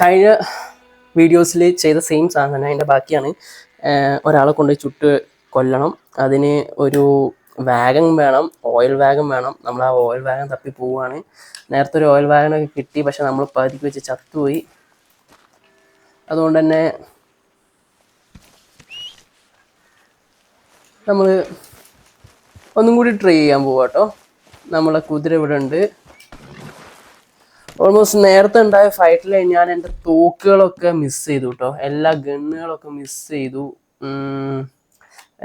കഴിഞ്ഞ വീഡിയോസിൽ ചെയ്ത സെയിം സാധനം തന്നെ അതിന്റെ ബാക്കിയാണ്. ഒരാളെ കൊണ്ട് ചുട്ട് കൊല്ലണം. അതിന് ഒരു വാഗൺ വേണം ഓയിൽ വാഗൺ വേണം. നമ്മൾ ആ ഓയിൽ വാഗൺ തപ്പി പോവുകയാണ് നേരത്തെ ഒരു ഓയിൽ വാഗണൊക്കെ കിട്ടി പക്ഷെ നമ്മൾ പതിക്ക് വെച്ച് ചത്തുപോയി. അതുകൊണ്ട് തന്നെ നമ്മൾ ഒന്നും കൂടി ട്രൈ ചെയ്യാൻ പോവാട്ടോ. നമ്മളെ കുതിര ഇവിടെ ഉണ്ട്. ഓൾമോസ്റ്റ് നേരത്തെ ഉണ്ടായ ഫൈറ്റിൽ ഞാൻ എന്റെ തോക്കുകളൊക്കെ മിസ് ചെയ്തു കേട്ടോ എല്ലാ ഗണ്ണുകളൊക്കെ മിസ് ചെയ്തു.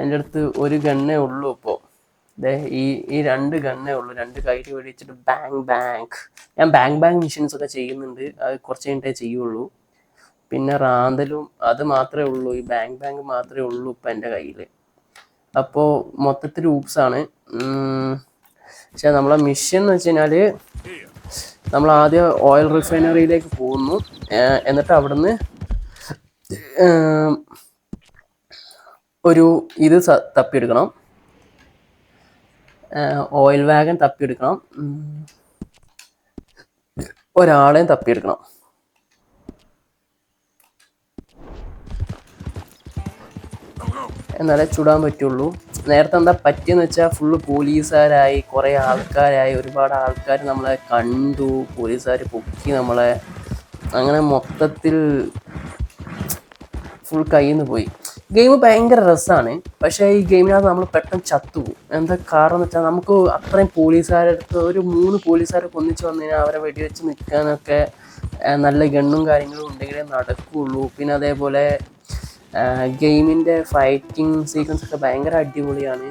എന്റെ അടുത്ത് ഒരു ഗണ്ണേ ഉള്ളൂ ഇപ്പോൾ ദേ ഈ ഈ രണ്ട് ഗണ്ണേ ഉള്ളൂ. രണ്ട് കയ്യിൽ വെടിച്ചിട്ട് ബാങ്ക് ബാങ്ക് ഞാൻ ബാങ്ക് ബാങ്ക് മിഷൻസ് ഒക്കെ ചെയ്യുന്നുണ്ട്. അത് കുറച്ച് കഴിഞ്ഞിട്ടേ ചെയ്യുള്ളൂ. പിന്നെ റാന്തലും അത് മാത്രമേ ഉള്ളൂ. ഈ ബാങ്ക് ബാങ്ക് മാത്രമേ ഉള്ളൂ ഇപ്പം എന്റെ കയ്യിൽ അപ്പോൾ മൊത്തത്തിൽ ഊപ്സാണ് പക്ഷെ നമ്മളെ മിഷൻ എന്ന് വെച്ച് കഴിഞ്ഞാൽ നമ്മൾ ആദ്യം ഓയിൽ റിഫൈനറിയിലേക്ക് പോകുന്നു. എന്നിട്ട് അവിടുന്ന് ഒരു ഇത് തപ്പിയെടുക്കണം. Oil Wagen തപ്പിയെടുക്കണം. ഒരാളെയും തപ്പിയെടുക്കണം. എന്നാലേ ചുടാൻ പറ്റുള്ളൂ. നേരത്തെ എന്താ പറ്റിയെന്ന് വെച്ചാൽ ഫുള്ള് പോലീസുകാരായി കുറേ ആൾക്കാരായി ഒരുപാട് ആൾക്കാർ നമ്മളെ കണ്ടു പോലീസുകാർ പൊക്കി നമ്മളെ. അങ്ങനെ മൊത്തത്തിൽ ഫുൾ കയ്യിൽ നിന്ന് പോയി. ഗെയിം ഭയങ്കര രസമാണ് പക്ഷേ ഈ ഗെയിമിനകത്ത് നമ്മൾ പെട്ടെന്ന് ചത്തുപോകും എന്താ കാരണം എന്ന് വെച്ചാൽ നമുക്ക് അത്രയും അടുത്ത് ഒരു മൂന്ന് പോലീസുകാരൊക്കെ ഒന്നിച്ച് വന്നു കഴിഞ്ഞാൽ അവരെ വെടിവെച്ച് നിൽക്കാനൊക്കെ നല്ല ഗണ്ണും കാര്യങ്ങളും ഉണ്ടെങ്കിലേ നടക്കുകയുള്ളൂ പിന്നെ അതേപോലെ ഗെയിമിന്റെ ഫൈറ്റിംഗ് സീക്വൻസ് ഒക്കെ ഭയങ്കര അടിപൊളിയാണ്.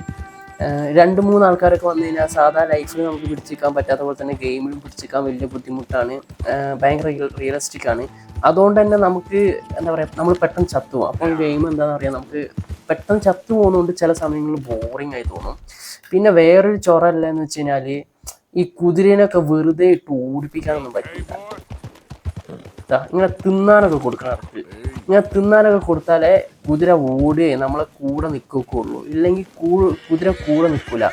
രണ്ട് മൂന്ന് ആൾക്കാരൊക്കെ വന്നു കഴിഞ്ഞാൽ സാധാ ലൈഫിൽ നമുക്ക് പിടിച്ചിരിക്കാൻ പറ്റാത്ത പോലെ തന്നെ ഗെയിമിലും പിടിച്ചിരിക്കാൻ വലിയ ബുദ്ധിമുട്ടാണ്. ഭയങ്കര റിയലിസ്റ്റിക് ആണ്. അതുകൊണ്ട് തന്നെ നമുക്ക് എന്താ പറയുക നമ്മൾ പെട്ടെന്ന് ചത്തു അപ്പോൾ ഗെയിം എന്താണെന്ന് പറയുക നമുക്ക് പെട്ടെന്ന് ചത്തു പോകുന്നതുകൊണ്ട് ചില സമയങ്ങളിൽ ബോറിംഗ് ആയി തോന്നും. പിന്നെ വേറൊരു ചൊറല്ല എന്ന് വെച്ച് കഴിഞ്ഞാൽ ഈ കുതിരേനൊക്കെ വെറുതെ ഇട്ട് ഓടിപ്പിക്കാനൊന്നും പറ്റില്ല. ഇങ്ങനെ തിന്നാനൊക്കെ കൊടുക്കണം. ഇങ്ങനെ തിന്നാനൊക്കെ കൊടുത്താലേ കുതിര ഓടുകയും നമ്മളെ കൂടെ നിൽക്കുള്ളൂ ഇല്ലെങ്കിൽ കുതിര കൂടെ നിൽക്കൂല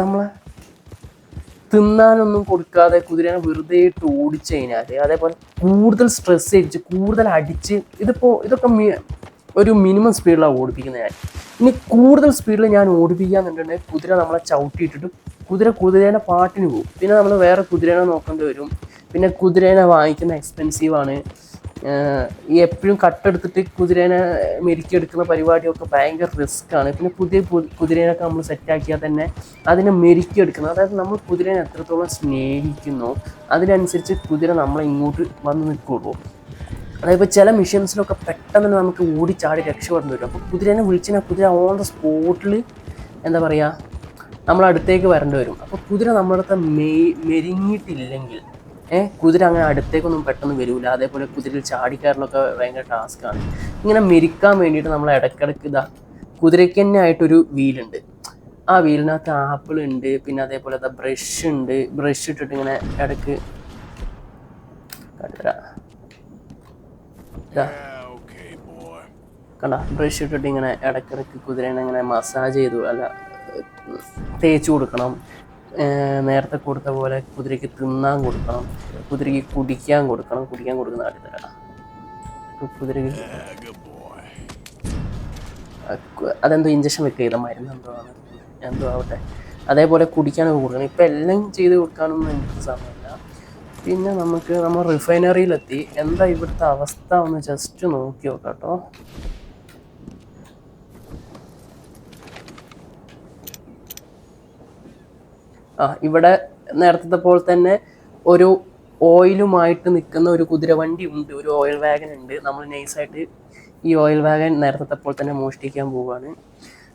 നമ്മളെ തിന്നാനൊന്നും കൊടുക്കാതെ കുതിരനെ വെറുതെ ഇട്ട് ഓടിച്ചു കഴിഞ്ഞാൽ അതേപോലെ കൂടുതൽ സ്ട്രെസ് അടിച്ച് കൂടുതൽ അടിച്ച് ഇതിപ്പോൾ ഇതൊക്കെ ഒരു മിനിമം സ്പീഡിലാണ് ഓടിപ്പിക്കുന്നത് ഞാൻ. ഇനി കൂടുതൽ സ്പീഡിൽ ഞാൻ ഓടിപ്പിക്കാന്നുണ്ടെങ്കിൽ കുതിര നമ്മളെ ചവിട്ടിയിട്ടിട്ട് കുതിര കുതിരേനെ പാട്ടിന് പോകും. പിന്നെ നമ്മൾ വേറെ കുതിരേനെ നോക്കേണ്ടി വരും. പിന്നെ കുതിരേനെ വാങ്ങിക്കുന്ന എക്സ്പെൻസീവ് ആണ്. ഈ എപ്പോഴും കട്ടെടുത്തിട്ട് കുതിരേനെ മെരുക്കിയെടുക്കുന്ന പരിപാടിയൊക്കെ ഭയങ്കര ആണ്. പിന്നെ പുതിയ കുതിരേനൊക്കെ നമ്മൾ സെറ്റാക്കിയാൽ തന്നെ അതിനെ മെരുക്കിയെടുക്കണം അതായത് നമ്മൾ കുതിരേനെ എത്രത്തോളം സ്നേഹിക്കുന്നു അതിനനുസരിച്ച് കുതിര നമ്മളെ ഇങ്ങോട്ട് വന്ന് നിൽക്കുള്ളൂ അതായത് ചില മിഷൻസിലൊക്കെ പെട്ടെന്ന് തന്നെ നമുക്ക് ഓടിച്ചാടി രക്ഷപ്പെടേണ്ടി വരും. അപ്പോൾ കുതിരേനെ വിളിച്ചാൽ കുതിര ഓൺ ദ സ്പോട്ടിൽ എന്താ പറയുക നമ്മൾ അടുത്തേക്ക് വരേണ്ടി വരും. അപ്പോൾ കുതിര നമ്മുടെ അടുത്ത് മെരിഞ്ഞിട്ടില്ലെങ്കിൽ കുതിര അങ്ങനെ അടുത്തേക്കൊന്നും പെട്ടെന്ന് വരില്ല അതേപോലെ കുതിരയിൽ ചാടിക്കാറിലൊക്കെ ഭയങ്കര ടാസ്ക്കാണ് ഇങ്ങനെ മെരിക്കാൻ വേണ്ടിയിട്ട് നമ്മൾ ഇടയ്ക്കിടയ്ക്ക് ഇതാ കുതിരയ്ക്ക് തന്നെ ആയിട്ടൊരു വീലുണ്ട്. ആ വീലിനകത്ത് ആപ്പിൾ ഉണ്ട് പിന്നെ അതേപോലെ ബ്രഷ് ഉണ്ട്. ബ്രഷ് ഇട്ടിട്ട് ഇങ്ങനെ ഇടയ്ക്ക് കണ്ട? ബ്രഷ് ഇട്ടിട്ട് ഇങ്ങനെ ഇടയ്ക്കിടയ്ക്ക് കുതിരേനെ ഇങ്ങനെ മസാജ് ചെയ്തു. അല്ല തേച്ചു കൊടുക്കണം. നേരത്തെ കൊടുത്ത പോലെ കുതിരയ്ക്ക് തിന്നാൻ കൊടുക്കണം കുതിരയ്ക്ക് കുടിക്കാൻ കൊടുക്കണം കുടിക്കാൻ കൊടുക്കുന്ന കാട്ടി തരാം. കുതിരയ്ക്ക് അതെന്തോ ഇഞ്ചക്ഷൻ വെക്കുക മരുന്ന് എന്തോ ആണ്. എന്തോ ആവട്ടെ. അതേപോലെ കുടിക്കാനൊക്കെ കൊടുക്കണം. ഇപ്പം എല്ലാം ചെയ്ത് കൊടുക്കാനൊന്നും എനിക്ക് സമയമില്ല. പിന്നെ നമുക്ക് നമ്മൾ റിഫൈനറിയിലെത്തി എന്താ ഇവിടുത്തെ അവസ്ഥ? ഒന്ന് ജസ്റ്റ് നോക്കി നോക്കാം കേട്ടോ ഇവിടെ നേരത്തെ പോലെ തന്നെ ഒരു ഓയിലുമായിട്ട് നിൽക്കുന്ന ഒരു കുതിരവണ്ടി ഉണ്ട് ഒരു ഓയിൽ വാഗൻ ഉണ്ട്. നമ്മൾ നൈസായിട്ട് ഈ ഓയിൽ വാഗൻ നേരത്തെ പോലെ തന്നെ മോഷ്ടിക്കാൻ പോവുകയാണ്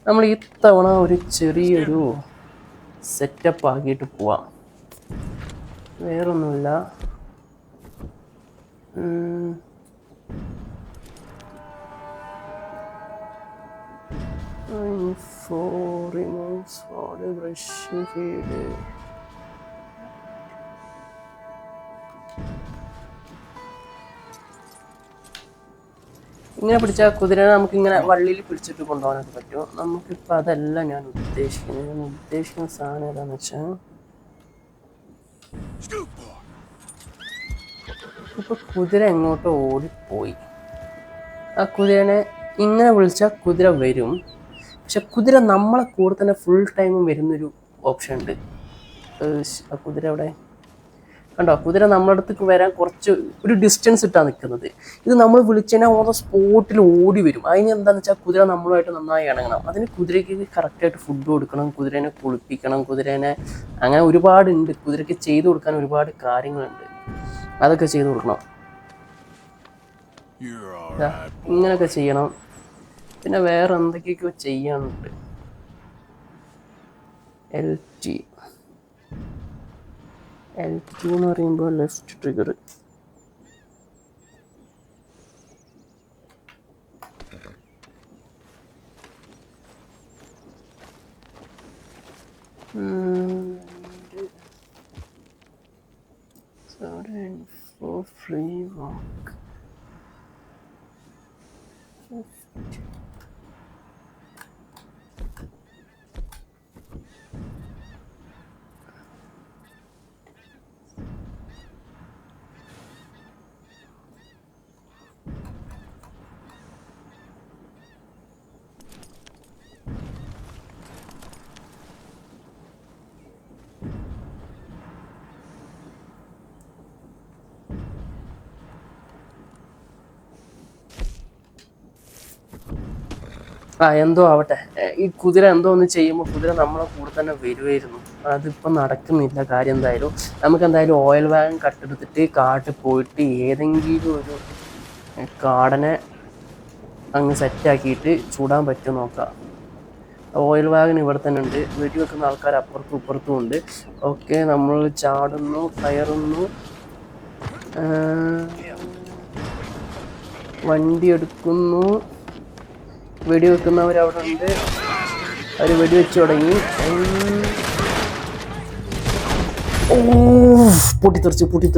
നമ്മൾ ഇത്തവണ ഒരു ചെറിയൊരു സെറ്റപ്പ് ആക്കിയിട്ട് പോവാം. വേറൊന്നുമില്ല. ഉം. Removes the brush feed. ഇങ്ങനെ പിടിച്ച കുതിരനെ നമുക്ക് ഇങ്ങനെ വള്ളിയിൽ പിടിച്ചിട്ട് കൊണ്ടുപോകാനൊക്കെ പറ്റും നമുക്കിപ്പോൾ അതല്ല ഞാൻ ഉദ്ദേശിക്കുന്നത് ഞാൻ ഉദ്ദേശിക്കുന്ന സാധനം ഏതാന്ന് വെച്ചാൽ ഇപ്പൊ കുതിര എങ്ങോട്ടോ ഓടിപ്പോയി. ആ കുതിരനെ ഇങ്ങനെ വിളിച്ചാൽ കുതിര വരും. പക്ഷെ കുതിര നമ്മളെ കൂടെ തന്നെ ഫുൾ ടൈമും വരുന്നൊരു ഓപ്ഷൻ ഉണ്ട്. കുതിര അവിടെ. കണ്ടോ? കുതിര നമ്മുടെ അടുത്തേക്ക് വരാൻ കുറച്ച് ഒരു ഡിസ്റ്റൻസ് ഇട്ടാണ് നിൽക്കുന്നത് ഇത് നമ്മൾ വിളിച്ചതിനാൽ ഓരോ സ്പോട്ടിൽ ഓടി വരും. അതിന് എന്താണെന്ന് വെച്ചാൽ കുതിര നമ്മളുമായിട്ട് നന്നായി ഇണങ്ങണം. അതിന് കുതിരയ്ക്ക് കറക്റ്റായിട്ട് ഫുഡ് കൊടുക്കണം കുതിരേനെ കുളിപ്പിക്കണം കുതിരേനെ അങ്ങനെ ഒരുപാടുണ്ട്. കുതിരയ്ക്ക് ചെയ്തു കൊടുക്കാൻ ഒരുപാട് കാര്യങ്ങളുണ്ട്. അതൊക്കെ ചെയ്തു കൊടുക്കണം. ഇങ്ങനെയൊക്കെ ചെയ്യണം. പിന്നെ വേറെ എന്തൊക്കെയൊക്കെയോ ചെയ്യാനുണ്ട്. എൽ ടി എൽ ടി എന്ന് പറയുമ്പോൾ ലെഫ്റ്റ് ട്രിഗർ free walk. ആ എന്തോ ആവട്ടെ. ഈ കുതിര എന്തോ ഒന്ന് ചെയ്യുമ്പോൾ കുതിര നമ്മളെ കൂടെ തന്നെ വരുമായിരുന്നു അതിപ്പോൾ നടക്കുന്നില്ല. കാര്യം എന്തായാലും നമുക്ക് എന്തായാലും ഓയിൽ വാഗൻ കട്ടെടുത്തിട്ട് കാട്ടിൽ പോയിട്ട് ഏതെങ്കിലും ഒരു കാടനെ അങ്ങ് സെറ്റാക്കിയിട്ട് ചൂടാൻ പറ്റുമോ നോക്കാം. ഓയിൽ വാഗൻ ഇവിടെ തന്നെ ഉണ്ട്. വെടിവെക്കുന്ന ആൾക്കാർ അപ്പുറത്തും ഇപ്പുറത്തും ഉണ്ട്. ഓക്കെ നമ്മൾ ചാടുന്നു കയറുന്നു. വണ്ടി എടുക്കുന്നു. വെടിവെക്കുന്നവർ അവിടെ ഉണ്ട്. അവർ വെടിവെച്ച് തുടങ്ങി. ഉം. ഓ പൊട്ടിത്തെറിച്ച് പൊട്ടിത്തെറിച്ച്.